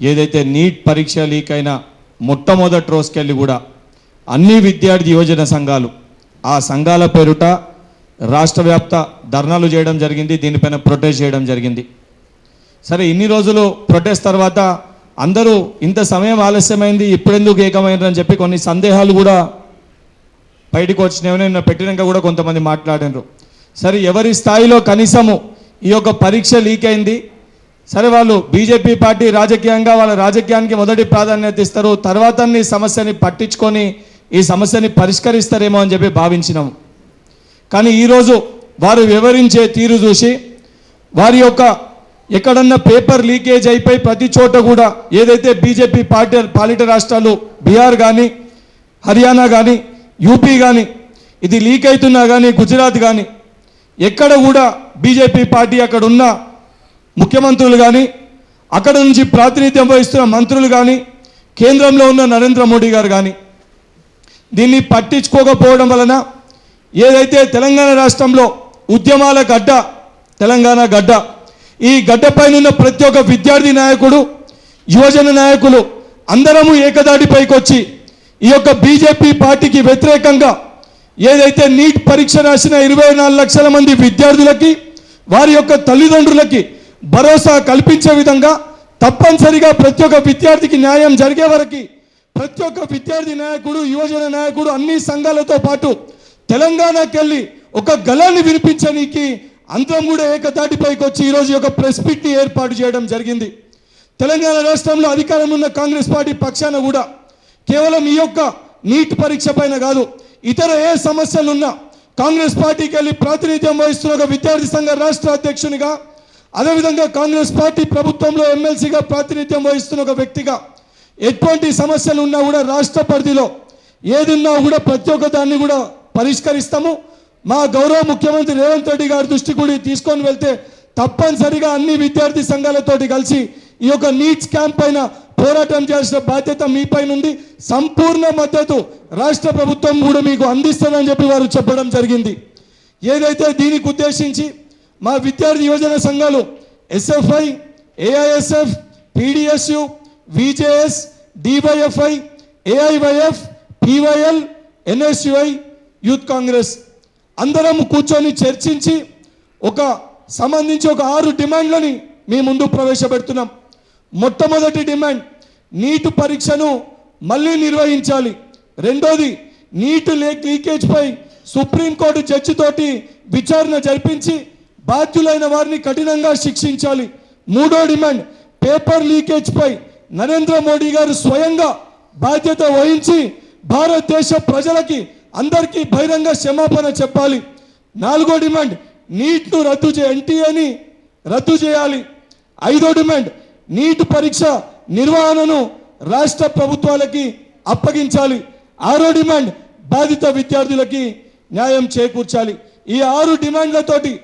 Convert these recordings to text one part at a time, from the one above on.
ఏదైతే నీట్ పరీక్ష లీక్ అయిన మొట్టమొదటి రోజుకెళ్ళి కూడా అన్ని విద్యార్థి యువజన సంఘాలు ఆ సంఘాల పేరుట రాష్ట్ర వ్యాప్త ధర్నాలు చేయడం జరిగింది దీనిపైన ప్రొటెస్ట్ చేయడం జరిగింది. సరే ఇన్ని రోజులు ప్రొటెస్ట్ తర్వాత అందరూ ఇంత సమయం ఆలస్యమైంది ఇప్పుడెందుకు ఏకమైందని చెప్పి కొన్ని సందేహాలు కూడా బయటకు వచ్చినవి నిన్న పెట్టినాక కూడా కొంతమంది మాట్లాడినారు. సరే ఎవరి స్థాయిలో కనీసము ఈ యొక్క పరీక్ష లీక్ అయింది సరే వాళ్ళు బీజేపీ పార్టీ రాజకీయంగా వాళ్ళ రాజకీయానికి మొదటి ప్రాధాన్యత ఇస్తారు. తర్వాత ఈ సమస్యని పట్టించుకొని ఈ సమస్యని పరిష్కరిస్తారేమో అని చెప్పి భావించినాము కానీ ఈరోజు వారు వివరించే తీరు చూసి వారి యొక్క ఎక్కడన్నా పేపర్ లీకేజ్ అయిపోయి ప్రతి చోట కూడా ఏదైతే బీజేపీ పార్టీ పాలిట రాష్ట్రాలు బీహార్ కానీ హర్యానా కానీ యూపీ కానీ ఇది లీక్ అవుతున్నా కానీ గుజరాత్ కానీ ఎక్కడ కూడా బీజేపీ పార్టీ అక్కడ ఉన్న ముఖ్యమంత్రులు కానీ అక్కడ నుంచి ప్రాతినిధ్యం వహిస్తున్న మంత్రులు కానీ కేంద్రంలో ఉన్న నరేంద్ర మోడీ గారు కానీ దీన్ని పట్టించుకోకపోవడం వలన ఏదైతే తెలంగాణ రాష్ట్రంలో ఉద్యమాల గడ్డ తెలంగాణ గడ్డ ఈ గడ్డపైన ఉన్న ప్రతి ఒక్క విద్యార్థి నాయకుడు యువజన నాయకులు అందరము ఏకదాటిపైకి వచ్చి ఈ యొక్క బీజేపీ పార్టీకి వ్యతిరేకంగా ఏదైతే నీట్ పరీక్ష రాసిన ఇరవై నాలుగు లక్షల మంది విద్యార్థులకి వారి యొక్క తల్లిదండ్రులకి భరోసా కల్పించే విధంగా తప్పనిసరిగా ప్రతి ఒక్క విద్యార్థికి న్యాయం జరిగే వరకు ప్రతి ఒక్క విద్యార్థి నాయకుడు యువజన నాయకుడు అన్ని సంఘాలతో పాటు తెలంగాణకి వెళ్ళి ఒక గలాన్ని వినిపించడానికి అందరం కూడా ఏకతాటిపైకి వచ్చి ఈరోజు ఒక ప్రెస్ మీట్ని ఏర్పాటు చేయడం జరిగింది. తెలంగాణ రాష్ట్రంలో అధికారం ఉన్న కాంగ్రెస్ పార్టీ పక్షాన కూడా కేవలం ఈ యొక్క నీట్ పరీక్ష పైన కాదు ఇతర ఏ సమస్యలున్నా కాంగ్రెస్ పార్టీకి వెళ్ళి ప్రాతినిధ్యం వహిస్తున్న ఒక విద్యార్థి సంఘ రాష్ట్ర అధ్యక్షునిగా అదేవిధంగా కాంగ్రెస్ పార్టీ ప్రభుత్వంలో ఎమ్మెల్సీగా ప్రాతినిధ్యం వహిస్తున్న ఒక వ్యక్తిగా ఎటువంటి సమస్యలు ఉన్నా కూడా రాష్ట్ర పరిధిలో ఏదున్నా కూడా ప్రతి ఒక్క దాన్ని కూడా పరిష్కరిస్తాము. మా గౌరవ ముఖ్యమంత్రి రేవంత్ రెడ్డి గారి దృష్టి కూడా తీసుకొని వెళ్తే తప్పనిసరిగా అన్ని విద్యార్థి సంఘాలతోటి కలిసి ఈ యొక్క నీట్స్ క్యాంప్ పైన పోరాటం చేసిన బాధ్యత మీ పైన ఉంది. సంపూర్ణ మద్దతు రాష్ట్ర ప్రభుత్వం కూడా మీకు అందిస్తుందని చెప్పి వారు చెప్పడం జరిగింది. ఏదైతే దీనికి ఉద్దేశించి మా విద్యార్థి యువజన సంఘాలు SFI AISF PDSU VJS DYFI AIYF PYL NSUI youth Congress. అందరం కూర్చొని చర్చించి ఒక సంబంధించి ఒక ఆరు డిమాండ్లని మీ ముందు ప్రవేశపెడుతున్నాం. మొట్టమొదటి డిమాండ్ నీటు పరీక్షను మళ్ళీ నిర్వహించాలి. రెండోది నీటు లేక్ లీకేజ్పై సుప్రీంకోర్టు జడ్జితోటి విచారణ జరిపించి బాధ్యులైన వారిని కఠినంగా శిక్షించాలి. మూడో డిమాండ్ పేపర్ లీకేజ్పై నరేంద్ర మోడీ గారు స్వయంగా బాధ్యత వహించి భారతదేశ ప్రజలకి అందరికీ బహిరంగ క్షమాపణ చెప్పాలి. నాలుగో డిమాండ్ నీట్ను రద్దు చే ఎన్టీఏని రద్దు చేయాలి. ఐదో డిమాండ్ నీట్ పరీక్ష నిర్వహణను రాష్ట్ర ప్రభుత్వాలకి అప్పగించాలి. ఆరో డిమాండ్ బాధిత విద్యార్థులకి న్యాయం చేకూర్చాలి. ఈ ఆరు డిమాండ్లతోటి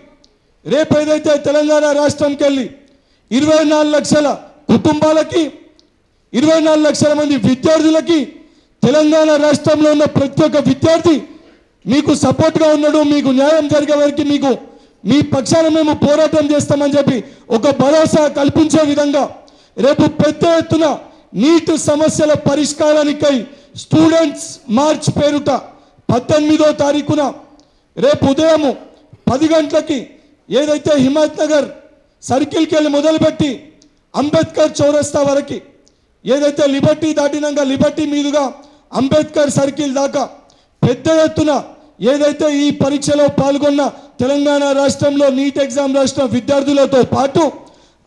రేపు ఏదైతే తెలంగాణ రాష్ట్రంకి వెళ్ళి ఇరవై నాలుగు లక్షల కుటుంబాలకి ఇరవై నాలుగు లక్షల మంది విద్యార్థులకి తెలంగాణ రాష్ట్రంలో ఉన్న ప్రతి ఒక్క విద్యార్థి మీకు సపోర్ట్గా ఉన్నాడు మీకు న్యాయం జరిగే వరకు మీకు మీ పక్షాన మేము పోరాటం చేస్తామని చెప్పి ఒక భరోసా కల్పించే విధంగా రేపు పెద్ద ఎత్తున నీటి సమస్యల పరిష్కారానికై స్టూడెంట్స్ మార్చ్ పేరుట పద్దెనిమిదో తారీఖున రేపు ఉదయము పది గంటలకి ఏదైతే హిమాయత్ నగర్ సర్కిల్కి వెళ్ళి మొదలుపెట్టి అంబేద్కర్ చౌరస్తా వరకు ఏదైతే లిబర్టీ దాటినాక లిబర్టీ మీదుగా అంబేద్కర్ సర్కిల్ దాకా పెద్ద ఎత్తున ఏదైతే ఈ పరీక్షలో పాల్గొన్న తెలంగాణ రాష్ట్రంలో నీట్ ఎగ్జామ్ రాసిన విద్యార్థులతో పాటు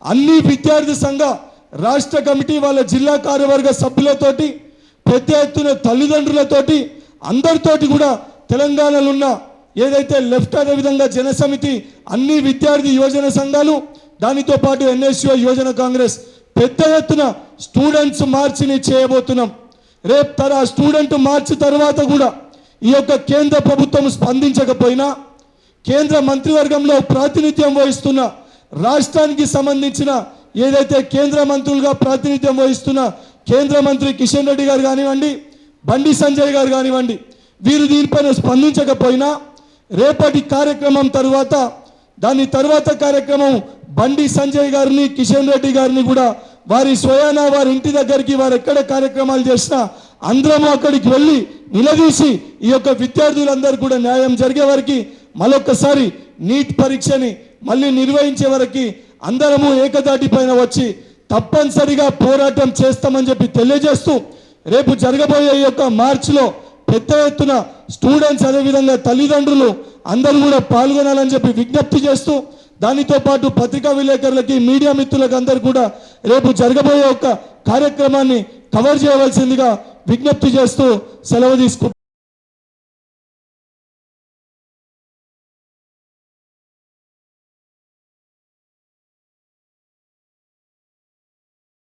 అన్ని విద్యార్థి సంఘ రాష్ట్ర కమిటీ వాళ్ళ జిల్లా కార్యవర్గ సభ్యులతోటి పెద్ద ఎత్తున తల్లిదండ్రులతోటి అందరితోటి కూడా తెలంగాణలో ఉన్న ఏదైతే లెఫ్ట్ అదేవిధంగా జనసమితి అన్ని విద్యార్థి యువజన సంఘాలు దానితో పాటు ఎన్ఎస్యు యువజన కాంగ్రెస్ పెద్ద ఎత్తున స్టూడెంట్స్ మార్చిని చేయబోతున్నాం. రేపు తర స్టూడెంట్ మార్చి తర్వాత కూడా ఈ యొక్క కేంద్ర ప్రభుత్వం స్పందించకపోయినా కేంద్ర మంత్రివర్గంలో ప్రాతినిధ్యం వహిస్తున్న రాష్ట్రానికి సంబంధించిన ఏదైతే కేంద్ర మంత్రులుగా ప్రాతినిధ్యం వహిస్తున్న కేంద్ర మంత్రి కిషన్ రెడ్డి గారు కానివ్వండి బండి సంజయ్ గారు కానివ్వండి వీరు దీనిపైన స్పందించకపోయినా రేపటి కార్యక్రమం తరువాత దాని తర్వాత కార్యక్రమం బండి సంజయ్ గారిని కిషన్ రెడ్డి గారిని కూడా వారి స్వయాన వారి ఇంటి దగ్గరికి వారు ఎక్కడ కార్యక్రమాలు చేసినా అందరము అక్కడికి వెళ్ళి నిలదీసి ఈ యొక్క విద్యార్థులందరూ కూడా న్యాయం జరిగే వారికి మరొకసారి నీట్ పరీక్షని మళ్ళీ నిర్వహించే వరకు అందరము ఏకదాటి పైన వచ్చి తప్పనిసరిగా పోరాటం చేస్తామని చెప్పి తెలియజేస్తూ రేపు జరగబోయే ఈ యొక్క మార్చిలో పెద్ద ఎత్తున స్టూడెంట్స్ అదేవిధంగా తల్లిదండ్రులు అందరూ కూడా పాల్గొనాలని చెప్పి విజ్ఞప్తి చేస్తూ దానితో పాటు పత్రికా విలేకరులకి మీడియా మిత్రులకు అందరు కూడా రేపు జరగబోయే ఒక కార్యక్రమాన్ని కవర్ చేయవలసిందిగా విజ్ఞప్తి చేస్తూ సెలవు తీసుకు